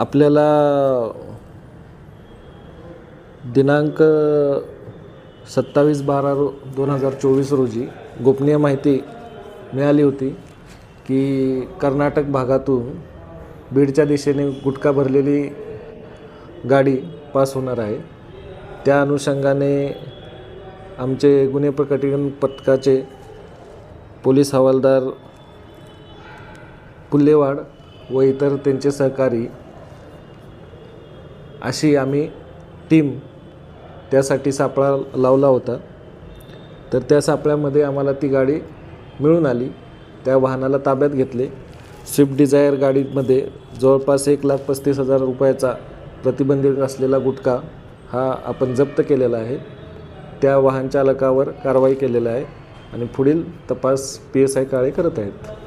आपल्याला दिनांक सत्तावीस बारा रो दोन हजार चोवीस रोजी गोपनीय माहिती मिळाली होती की कर्नाटक भागातून बीडच्या दिशेने गुटखा भरलेली गाडी पास होणार आहे. त्या अनुषंगाने आमचे गुन्हे प्रकटीकरण पथकाचे पोलीस हवालदार पुल्लेवाड व इतर त्यांचे सहकारी अशी आम्ही टीम त्यासाठी सापळा लावला होता. तर त्या सापळ्यामध्ये आम्हाला ती गाडी मिळून आली. त्या वाहनाला ताब्यात घेतले. स्विफ्ट डिझायर गाडीमध्ये जवळपास एक लाख पस्तीस हजार रुपयाचा प्रतिबंधित असलेला गुटखा हा आपण जप्त केलेला आहे. त्या वाहन चालकावर कारवाई केलेला आहे आणि पुढील तपास पी एस आय काळे करत आहेत.